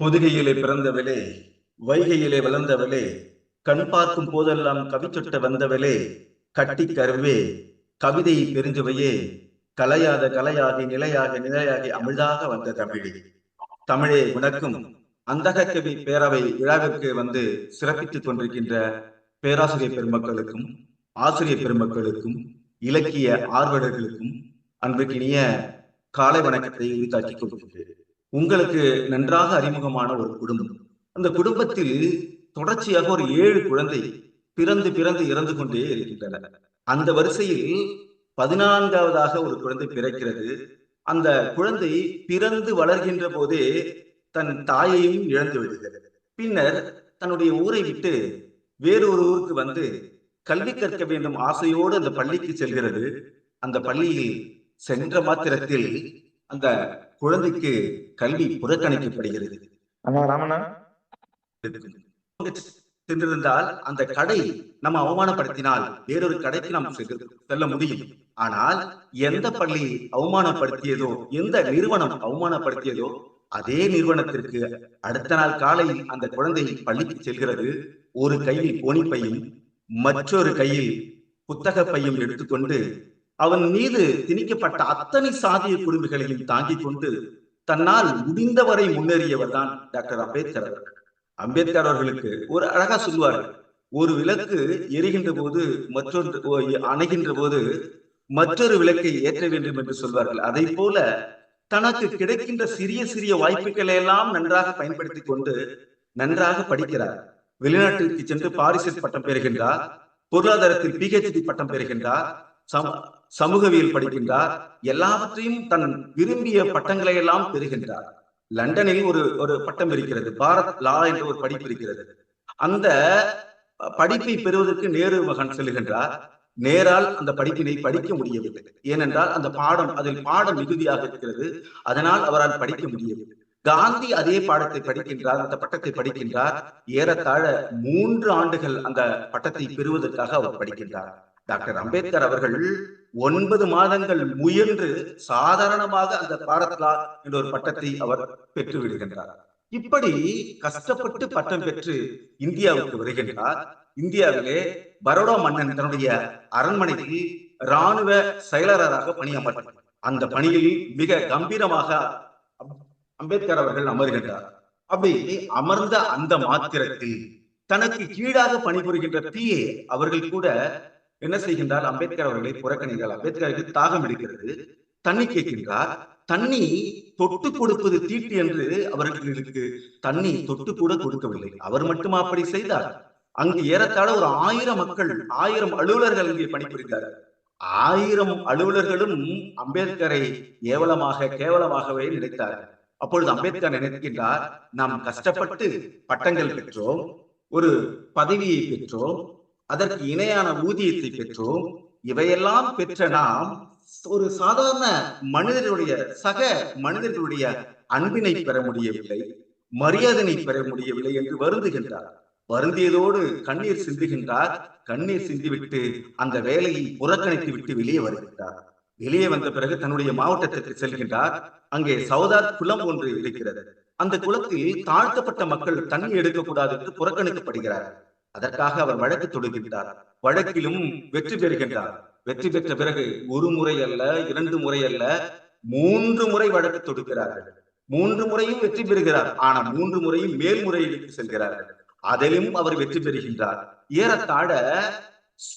பொதுகையிலே பிறந்தவளே வைகையிலே வளர்ந்தவளே கண் பார்க்கும் போதெல்லாம் கவிச்சொட்ட வந்தவளே கட்டி கருவே கவிதையை பெருஞ்சவையே கலையாத கலையாகி நிலையாகி நிலையாகி அமிழ்தாக வந்த தமிழே. தமிழே உனக்கும் அந்தக கவி பேரவை விழாவிற்கு வந்து சிறப்பித்துக் கொண்டிருக்கின்ற பேராசிரியர் பெருமக்களுக்கும் ஆசிரியர் பெருமக்களுக்கும் இலக்கிய ஆர்வலர்களுக்கும் அன்பிற்கினிய காலை வணக்கத்தை உரித்தாக்கிக் கொள்கின்றேன். உங்களுக்கு நன்றாக அறிமுகமான ஒரு குடும்பம். அந்த குடும்பத்தில் தொடர்ச்சியாக ஒரு ஏழு குழந்தை பிறந்து பிறந்து இறந்து கொண்டே இருக்கின்றன. அந்த வரிசையில் பதினான்காவதாக ஒரு குழந்தை பிறக்கிறது. அந்த குழந்தை பிறந்து வளர்கின்ற போதே தன் தாயையும் இழந்து விடுகிறது. பின்னர் தன்னுடைய ஊரை விட்டு வேறொரு ஊருக்கு வந்து கல்வி கற்க வேண்டும் ஆசையோடு அந்த பள்ளிக்கு செல்கிறது. அந்த பள்ளியில் சென்ற மாத்திரத்தில் அந்த குழந்தைக்கு கல்வி புறக்கணிக்கப்படுகிறது. சென்றிருந்தால் அந்த கடை நம்ம அவமானப்படுத்தினால் வேறொரு கடைக்கு நாம் செல்ல- செல்ல முடியும். ஆனால் எந்த பள்ளி அவமானப்படுத்தியதோ எந்த நிறுவனம் அவமானப்படுத்தியதோ அதே நிறுவனத்திற்கு அடுத்த நாள் காலையில் அந்த குழந்தை பள்ளிக்கு செல்கிறது. ஒரு கையில் கோணிப்பையும் மற்றொரு கையில் புத்தக பையும் எடுத்துக்கொண்டு அவன் மீது திணிக்கப்பட்ட அத்தனை சாதிய குடும்பங்களையும் தாங்கிக் கொண்டு தன்னால் முடிந்தவரை முன்னேறியவர் தான் டாக்டர் அம்பேத்கர் அவர்கள். அம்பேத்கர் அவர்களுக்கு ஒரு அழகா சொல்லுவார்கள் ஒரு விளக்கு எரிகின்ற போது மற்றொன்று அணைகின்ற போது மற்றொரு விளக்கை ஏற்ற வேண்டும் என்று சொல்வார்கள். அதை போல தனக்கு கிடைக்கின்ற சிறிய சிறிய வாய்ப்புகளை எல்லாம் நன்றாக பயன்படுத்திக் கொண்டு நன்றாக படிக்கிறார். வெளிநாட்டிற்கு சென்று பாரிசில் பட்டம் பெறுகின்றார். பொருளாதாரத்தில் பிஹெச்டி பட்டம் பெறுகின்றார். சம- சமூகவியல் படிக்கின்றார். எல்லாவற்றையும் தன் விரும்பிய பட்டங்களை எல்லாம் பெறுகின்றார். லண்டனில் ஒரு ஒரு பட்டம் இருக்கிறது. பாரத் லா என்ற ஒரு படிப்பு இருக்கிறது. அந்த படிப்பை பெறுவதற்கு நேரு மகன் செல்கின்றார். நேரால் அந்த படிப்பினை படிக்க முடியவில்லை. ஏனென்றால் அந்த பாடம் அதில் பாடம் மிகுதியாக இருக்கிறது. அதனால் அவரால் படிக்க முடியவில்லை. காந்தி அதே பாடத்தை படிக்கின்றார் அந்த பட்டத்தை படிக்கின்றார். ஏறத்தாழ மூன்று ஆண்டுகள் அந்த பட்டத்தை பெறுவதற்காக அவர் படிக்கின்றார். டாக்டர் அம்பேத்கர் அவர்கள் ஒன்பது மாதங்கள் முயன்று சாதாரணமாக அந்த பாரத்லா என்ற ஒரு பட்டத்தை அவர் பெற்று விடுகின்றார். இப்படி கஷ்டப்பட்டு பட்டம் பெற்று இந்தியாவுக்கு வருகின்றார். இந்தியாவிலே பரோடா மன்னன் தன்னுடைய அரண்மனைக்கு ராணுவ செயலராக பணியமர்த்தார் அந்த பணியில் மிக கம்பீரமாக அம்- அம்பேத்கர் அவர்கள் அமர்கின்றார். அப்படி அமர்ந்த அந்த மாத்திரத்தில் தனக்கு கீழாக பணிபுரிகின்ற பிஏ அவர்கள் கூட என்ன செய்கின்றார் அம்பேத்கர் அவர்களை புறக்கணிக்கிறார். அம்பேத்கருக்கு தாகம் எடுக்கிறது தண்ணி கேட்கின்றார். தண்ணி தொட்டு கொடுப்பது தீட்டு என்று அவர்களுக்கு தண்ணி தொட்டு கூட கொடுக்கவில்லை. அவர் மட்டுமா அப்படி செய்தார். அங்கு ஏறத்தாழ ஒரு ஆயிரம் மக்கள் ஆயிரம் அலுவலர்கள் அங்கே பணிபுரிந்தார்கள் ஆயிரம் அலுவலர்களும் அம்பேத்கரை ஏவலமாக கேவலமாகவே நினைத்தார்கள் அப்பொழுது அம்பேத்கர் நினைக்கின்றார் நாம் கஷ்டப்பட்டு பட்டங்கள் பெற்றோம் ஒரு பதவியை பெற்றோம் அதற்கு இணையான ஊதியத்தை பெற்றோம். இவையெல்லாம் பெற்ற நாம் ஒரு சாதாரண மனிதர்களுடைய சக மனிதர்களுடைய அன்பினை பெற முடியவில்லை மரியாதனை பெற முடியவில்லை என்று வருந்துகின்றார். வருந்தியதோடு கண்ணீர் சிந்துகின்றார். கண்ணீர் சிந்திவிட்டு அந்த வேலையை புறக்கணித்து விட்டு வெளியே வருகின்றார். வெளியே வந்த பிறகு தன்னுடைய மாவட்டத்திற்கு செல்கின்றார். அங்கே சௌதார் குளம் ஒன்று இருக்கிறது. அந்த குளத்தில் தாழ்த்தப்பட்ட மக்கள் தண்ணி எடுக்கக்கூடாது என்று புறக்கணிக்கப்படுகிறார்கள். அதற்காக அவர் வழக்கு தொடுகின்றார். வழக்கிலும் வெற்றி பெறுகின்றார். வெற்றி பெற்ற பிறகு ஒரு முறை அல்ல இரண்டு முறை அல்ல மூன்று முறை வழக்கு தொடுக்கிறார்கள். மூன்று முறையும் வெற்றி பெறுகிறார். ஆனால் மூன்று முறையும் மேல்முறையீடுக்கு செல்கிறார்கள். அதிலும் அவர் வெற்றி பெறுகின்றார். ஏறத்தாழ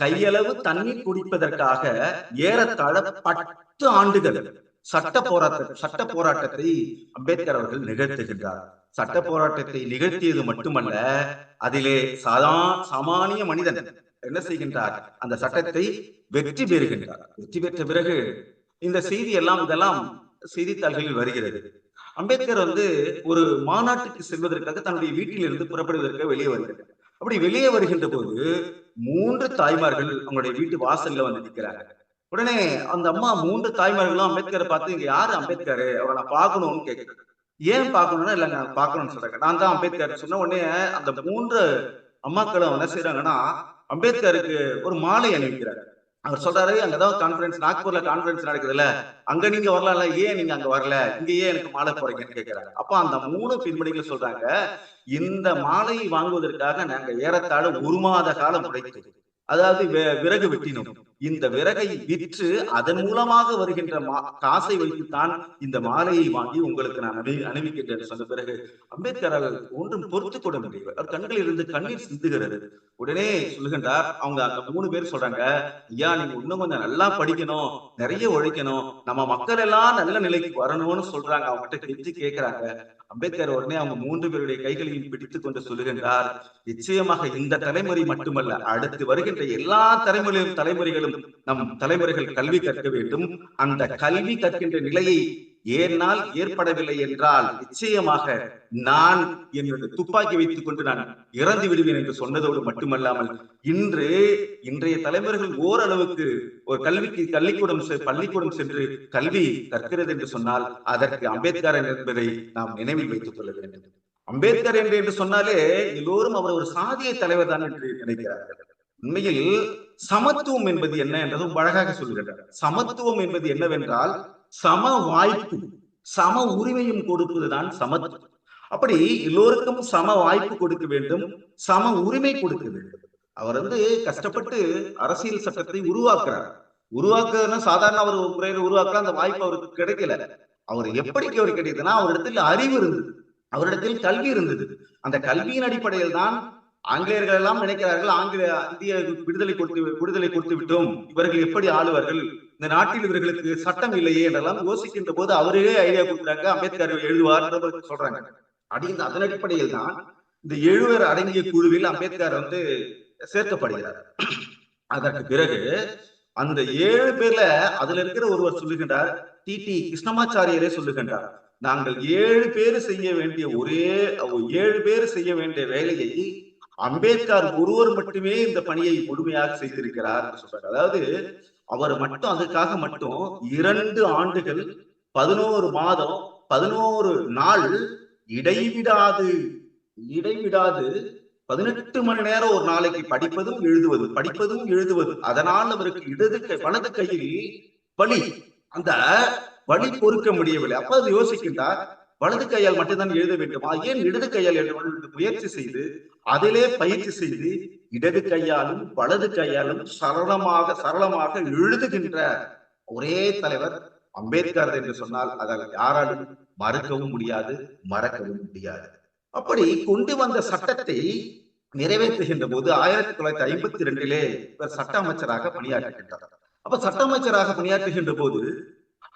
கையளவு தண்ணீர் குடிப்பதற்காக ஏறத்தாழ பத்து ஆண்டுகள் சட்ட போராட்ட சட்ட போராட்டத்தை அம்பேத்கர் அவர்கள் நிகழ்த்துகின்றார். சட்ட போராட்டத்தை நிகழ்த்தியது மட்டுமல்ல அதிலே சாதா சாமானிய மனிதன் என்ன செய்கின்றார்? அந்த சட்டத்தை வெற்றி பெறுகின்றார். வெற்றி பெற்ற பிறகு இந்த செய்தி எல்லாம் இதெல்லாம் செய்தித்தாள்களில் வருகிறது. அம்பேத்கர் வந்து ஒரு மாநாட்டுக்கு செல்வதற்காக தன்னுடைய வீட்டில் இருந்து புறப்படுவதற்காக வெளியே வருகிறார். அப்படி வெளியே வருகின்ற போது மூன்று தாய்மார்கள் அவங்களுடைய வீட்டு வாசல்ல வந்து நிற்கிறார்கள். உடனே அந்த அம்மா மூன்று தாய்மார்களும் அம்பேத்கரை பார்த்து இங்க யாரு அம்பேத்கர்? அவரை நான் பார்க்கணும்னு கேட்குறாங்க ஏன் பார்க்கணும்னா இல்லை நான் பார்க்கணும்னு சொல்றாங்க. நான் தான் அம்பேத்கர் சொன்ன உடனே அந்த மூன்று அம்மாக்களும் என்ன செய்யறாங்கன்னா அம்பேத்கருக்கு ஒரு மாலை அணிவிக்கிறாங்க. அவர் சொல்றாரு அங்கதான் கான்ஃபரன்ஸ் நாக்பூர்ல கான்ஃபரன்ஸ் நடக்குதுல்ல. அங்க நீங்க வரலாம்ல. ஏன் நீங்க அங்க வரல? இங்க ஏன் எனக்கு மாலை போறீங்கன்னு கேக்குறாங்க. அப்ப அந்த மூணு பெண்மணிகள் சொல்றாங்க இந்த மாலையை வாங்குவதற்காக நாங்க ஏறத்தாழ ஒரு மாத காலம் உழைத்தோம். அதாவது விறகு வெட்டினோம். இந்த விறகை விற்று அதன் மூலமாக வருகின்ற மா- காசை வைத்துத்தான் இந்த மாலையை வாங்கி உங்களுக்கு நான் அணி அணிவிக்கின்றேன் சொன்ன பிறகு அம்பேத்கர் அவர் ஒன்றும் பொறுத்து கொள்ள முடியவர் அவர் கண்களில் இருந்து கண்ணீர் சிந்துகிறது. உடனே சொல்லுகின்றார் அவங்க அந்த மூணு பேர் சொல்றாங்க ஐயா நீங்க இன்னும் கொஞ்சம் நல்லா படிக்கணும் நிறைய உழைக்கணும் நம்ம மக்கள் எல்லாம் நல்ல நிலைக்கு வரணும்னு சொல்றாங்க. அவங்ககிட்ட கெஞ்சி கேட்கிறாங்க அம்பேத்கர் உடனே அவங்க மூன்று பேருடைய கைகளையும் பிடித்துக் கொண்டு சொல்லுகின்றார் நிச்சயமாக இந்த தலைமுறை மட்டுமல்ல அடுத்து வருகின்ற எல்லா தலைமுறையும் தலைமுறைகளும் நம் தலைமுறைகள் கல்வி கற்க வேண்டும். அந்த கல்வி கற்கின்ற நிலையை ஏனால் ஏற்படவில்லை என்றால் நிச்சயமாக நான் என்னுடைய துப்பாக்கி வைத்துக் கொண்டு நான் இறந்து விடுவேன் என்று சொன்னதோடு மட்டுமல்லாமல் இன்று இன்றைய தலைவர்கள் ஓரளவுக்கு ஒரு கல்விக்கு கல்விக்கூடம் செ- பள்ளிக்கூடம் சென்று கல்வி கற்கிறது என்று சொன்னால் அதற்கு அம்பேத்கர் என்பதை நாம் நினைவில் வைத்துக் கொள்ள வேண்டும். அம்பேத்கர் என்று என்று சொன்னாலே எல்லோரும் அவர் ஒரு சாதிய தலைவர் தான் என்று நினைக்கிறார்கள். உண்மையில் சமத்துவம் என்பது என்ன என்றதும் அழகாக சொல்கிறார் சமத்துவம் என்பது என்னவென்றால் சம வாய்ப்பு சம உரிமையும் கொடுப்பதுதான் சமத்துவம். அப்படி எல்லோருக்கும் சம வாய்ப்பு கொடுக்க வேண்டும் சம உரிமை கொடுக்க வேண்டும். அவர் வந்து கஷ்டப்பட்டு அரசியல் சட்டத்தை உருவாக்குறார். உருவாக்குறதுனா சாதாரண அவர் ஒரு முறையில் உருவாக்குற அந்த வாய்ப்பு அவருக்கு கிடைக்கல. அவர் எப்படி அவர் கிடைக்குதுன்னா அவரிடத்தில் அறிவு இருந்தது. அவரிடத்தில் கல்வி இருந்தது. அந்த கல்வியின் அடிப்படையில் தான் ஆங்கிலேயர்கள் எல்லாம் நினைக்கிறார்கள் ஆங்கில இந்திய விடுதலை கொடுத்து விடுதலை கொடுத்து விட்டோம். இவர்கள் எப்படி ஆளுவார்கள்? இந்த நாட்டில் இவர்களுக்கு சட்டம் இல்லையே என்றெல்லாம் யோசிக்கின்ற போது அவரே ஐடியா கொடுக்குறாங்க. அம்பேத்கர் எழுதுவார் சொல்றாங்க. அடி அதன் அடிப்படையில் தான் இந்த எழுவர் அடங்கிய குழுவில் அம்பேத்கர் வந்து சேர்க்கப்படுகிறார். அதற்கு பிறகு அந்த ஏழு பேர்ல அதுல இருக்கிற ஒருவர் சொல்லுகின்றார் டி. டி. கிருஷ்ணமாச்சாரியரே சொல்லுகின்றார் நாங்கள் ஏழு பேர் செய்ய வேண்டிய ஒரே ஏழு பேர் செய்ய வேண்டிய வேலையை அம்பேத்கர் ஒருவர் மட்டுமே இந்த பணியை முழுமையாக செய்திருக்கிறார் சொல்றாரு. அதாவது அவர் மட்டும் அதுக்காக மட்டும் இரண்டு ஆண்டுகள் பதினோரு மாதம் பதினோரு நாள் இடைவிடாது இடைவிடாது பதினெட்டு மணி நேரம் ஒரு நாளைக்கு படிப்பதும் எழுதுவதும் படிப்பதும் எழுதுவதும் அதனால் அவருக்கு இடது கை வலது கையில் வலி அந்த வலி பொறுக்க முடியவில்லை. அப்ப அது யோசிக்கின்றார் வலது கையால் மட்டும்தான் எழுத வேண்டுமா. ஏன் இடது கையால் எழுத முயற்சி செய்து அதிலே பயிற்சி செய்து இடது கையாலும் வலது கையாலும் சரளமாக சரளமாக எழுதுகின்ற ஒரே தலைவர் அம்பேத்கர் என்று சொன்னால் அதால் யாராலும் மறுக்கவும் முடியாது மறக்கவும் முடியாது. அப்படி கொண்டு வந்த சட்டத்தை நிறைவேற்றுகின்ற போது ஆயிரத்தி தொள்ளாயிரத்தி ஐம்பத்தி ரெண்டிலே இவர் சட்ட அமைச்சராக பணியாற்றுகின்றார். அப்ப சட்ட அமைச்சராக பணியாற்றுகின்ற போது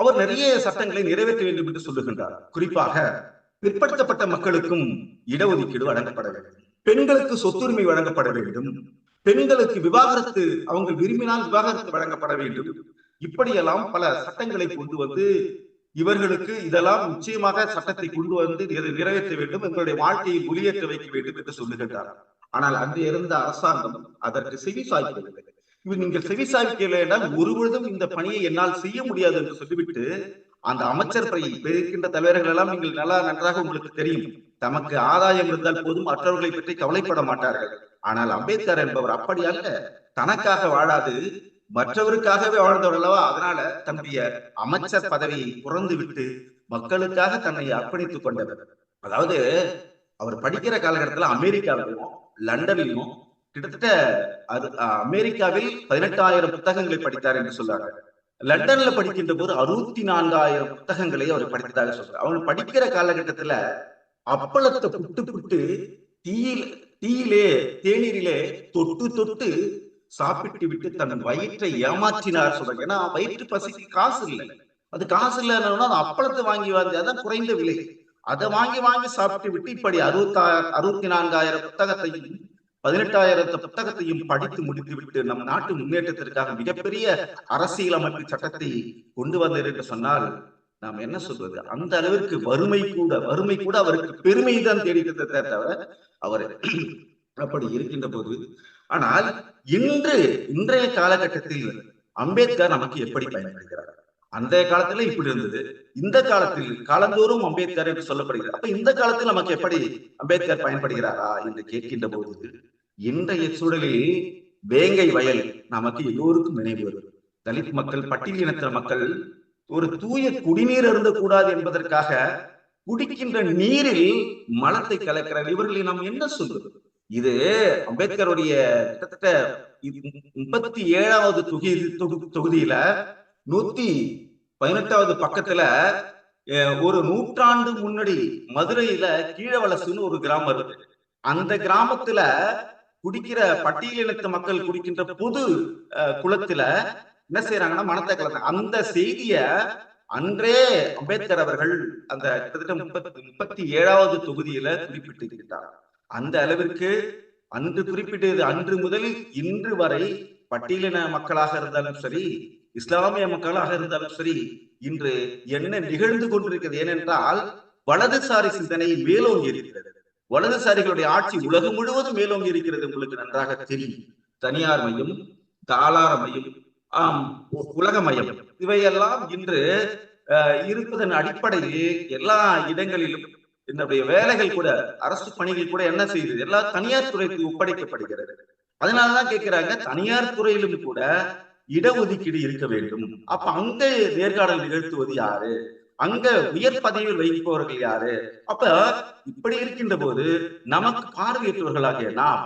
அவர் நிறைய சட்டங்களை நிறைவேற்ற வேண்டும் என்று சொல்லுகின்றார். குறிப்பாக பிற்படுத்தப்பட்ட மக்களுக்கும் இடஒதுக்கீடு வழங்கப்பட வேண்டும். பெண்களுக்கு சொத்துரிமை வழங்கப்பட வேண்டும். பெண்களுக்கு விவாகரத்து அவங்க விரும்பினால் விவாகரத்து வழங்கப்பட வேண்டும். இப்படியெல்லாம் பல சட்டங்களை கொண்டு வந்து இவர்களுக்கு இதெல்லாம் நிச்சயமாக சட்டத்தை கொண்டு வந்து நிறை- நிறைவேற்ற வேண்டும். எங்களுடைய வாழ்க்கையை ஒளியேற்ற வைக்க வேண்டும் என்று சொல்லுகின்றார். ஆனால் அன்று இருந்த அரசாங்கம் அதற்கு செவி சாய்க்கவில்லை. இவர் நீங்கள் செவி சாய்க்கவில்லை என்றால் ஒருபொழுதும் இந்த பணியை என்னால் செய்ய முடியாது என்று சொல்லிவிட்டு அந்த அமைச்சர் இருக்கின்ற தலைவர்கள் எல்லாம் நீங்கள் நல்லா நன்றாக உங்களுக்கு தெரியும். தமக்கு ஆதாயம் இருந்தால் போதும் மற்றவர்களை பற்றி கவலைப்பட மாட்டார்கள். ஆனால் அம்பேத்கர் என்பவர் அப்படி அல்ல. தனக்காக வாழாது மற்றவருக்காகவே வாழ்ந்தவர் அல்லவா? அதனால தன்னுடைய அமைச்சர் பதவியை துறந்து விட்டு மக்களுக்காக தன்னை அர்ப்பணித்துக் கொண்டவர். அதாவது அவர் படிக்கிற காலகட்டத்துல அமெரிக்காவிலும் லண்டனிலும் கிட்டத்தட்ட அது அமெரிக்காவில் பதினெட்டாயிரம் புத்தகங்களை படித்தார் என்று சொல்றாங்க லண்டன்ல படிக்கின்ற போது அறுபத்தி நான்காயிரம் புத்தகங்களை அவர் படித்ததாக சொல்றாரு. அவன் படிக்கிற காலகட்டத்துல அப்பளத்தை புட்டு புட்டு தீயில் தீயிலே தேநீரிலே தொட்டு தொட்டு சாப்பிட்டு விட்டு தன் வயிற்றை ஏமாற்றினார் சொல்றாங்க ஏன்னா வயிற்று பசிக்கு காசு இல்லை. அது காசு இல்லைன்னா அப்பளத்தை வாங்கி வாங்கி அதான் குறைந்த விலை. அதை வாங்கி வாங்கி சாப்பிட்டு விட்டு இப்படி அறுபத்தா அறுபத்தி நான்காயிரம் புத்தகத்தையும் பதினெட்டாயிரத்து புத்தகத்தையும் படித்து முடித்துவிட்டு நம் நாட்டு முன்னேற்றத்திற்காக மிகப்பெரிய அரசியலமைப்பு சட்டத்தை கொண்டு வந்தார் என்று சொன்னால் நாம் என்ன சொல்வது? அந்த அளவிற்கு வறுமை கூட வறுமை கூட அவருக்கு பெருமை தான் தேடிக்கிறதை தவிர அவர் அப்படி இருக்கின்ற போது ஆனால் இன்று இன்றைய காலகட்டத்தில் அம்பேத்கர் நமக்கு எப்படி பயன்படுகிறார்? அந்த காலத்துல இப்படி இருந்தது. இந்த காலத்தில் காலந்தோறும் அம்பேத்கர் என்று சொல்லப்படுகிறது. அப்ப இந்த காலத்தில் நமக்கு எப்படி அம்பேத்கர் பயன்படுகிறாரா என்று கேட்கின்ற போது இன்றைய சூழலில் வேங்கை வயல் நமக்கு எல்லோருக்கும் நினைவு வருது தலித் மக்கள் பட்டியலினத்த மக்கள் ஒரு தூய குடிநீர் அருந்தக்கூடாது என்பதற்காக குடிக்கின்ற நீரில் மலத்தை கலக்கிறார் இவர்களை நாம் என்ன சொல்வது? இது அம்பேத்கருடைய கிட்டத்தட்ட முப்பத்தி ஏழாவது தொகுதி தொகு- தொகுதியில நூத்தி பதினெட்டாவது பக்கத்துல அஹ், ஒரு நூற்றாண்டு முன்னாடி மதுரையில கீழவலசுன்னு ஒரு கிராமம் இருக்கு. அந்த கிராமத்துல குடிக்கிற பட்டியலினத்து மக்கள் குடிக்கின்ற பொது குளத்துல என்ன செய்யறாங்கன்னா மனத்தை கலந்தாங்க அந்த செய்திய அன்றே அம்பேத்கர் அவர்கள் அந்த கிட்டத்தட்ட முப்பத்தி முப்பத்தி ஏழாவது தொகுதியில குறிப்பிட்டிருக்கிறார் அந்த அளவிற்கு அன்று குறிப்பிட்டது அன்று முதல் இன்று வரை பட்டியலின மக்களாக இருந்தாலும் சரி இஸ்லாமிய மக்களாக இருந்தாலும் சரி இன்று என்ன நிகழ்ந்து கொண்டிருக்கிறது ஏனென்றால் வலதுசாரி சிந்தனை மேலோங்கி இருக்கிறது வலதுசாரிகளுடைய ஆட்சி உலகம் முழுவதும் மேலோங்கி இருக்கிறது உங்களுக்கு நன்றாக தெரியும். தனியார் மையம் தாளார மையம் ஆம் மையம். உலகமயம் இவையெல்லாம் இன்று இருப்பதன் அடிப்படையில் எல்லா இடங்களிலும் என்னுடைய வேலைகள் கூட அரசு பணிகள் கூட என்ன செய்யுது? எல்லா தனியார் துறைக்கு ஒப்படைக்கப்படுகிறது. அதனாலதான் கேட்கிறாங்க தனியார் துறையிலும் கூட இடஒதுக்கீடு இருக்க வேண்டும். அப்ப அங்க நேர்காணல் நிகழ்த்துவது யாரு? அங்க உயர் பதவியில் வைப்பவர்கள் யாரு? அப்ப இப்படி இருக்கின்ற போது நமக்கு பார்வையற்றவர்களாகிய நாம்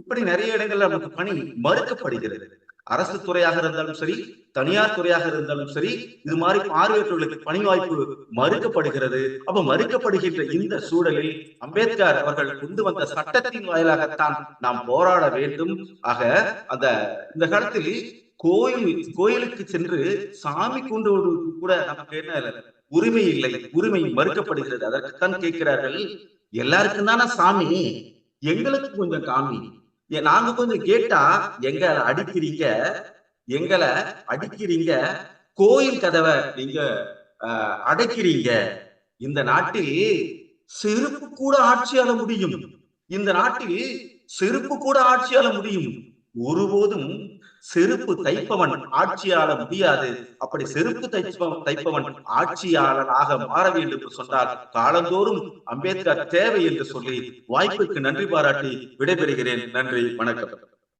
இப்படி நிறைய இடங்கள்ல நமக்கு பணி மறுக்கப்படுகிறது. அரசு துறையாக இருந்தாலும் சரி தனியார் துறையாக இருந்தாலும் சரி இது மாதிரி பார்வையற்றவர்களுக்கு பணி வாய்ப்பு மறுக்கப்படுகிறது. அப்ப மறுக்கப்படுகின்ற இந்த சூழலில் அம்பேத்கர் அவர்கள் கொண்டு வந்த சட்டத்தின் வாயிலாகத்தான் நாம் போராட வேண்டும். ஆக அந்த இந்த காலத்தில் கோயில் கோயிலுக்கு சென்று சாமி கொண்டு கூட நமக்கு என்ன உரிமை இல்லை. உரிமை மறுக்கப்படுகிறது. அதற்குத்தான் கேட்கிறார்கள். எல்லாருக்கும் தானே சாமி? எங்களுக்கு கொஞ்சம் காமி. நாங்க கொஞ்சம் கேட்டா எங்க அடிக்கிறீங்க. எங்களை அடிக்கிறீங்க. கோயில் கதவை நீங்க அடைக்கிறீங்க. இந்த நாட்டில் செருப்பு கூட ஆட்சியால முடியும். இந்த நாட்டில் செருப்பு கூட ஆட்சியால முடியும். ஒருபோதும் செருப்பு தைப்பவன் ஆட்சியாள முடியாது. அப்படி செருப்பு தைப்பவன் தைப்பவன் ஆட்சியாளனாக மாற வேண்டும் என்று சொன்னால் காலந்தோறும் அம்பேத்கர் தேவை என்று சொல்லி வாய்ப்புக்கு நன்றி பாராட்டி விடைபெறுகிறேன். நன்றி வணக்கம்.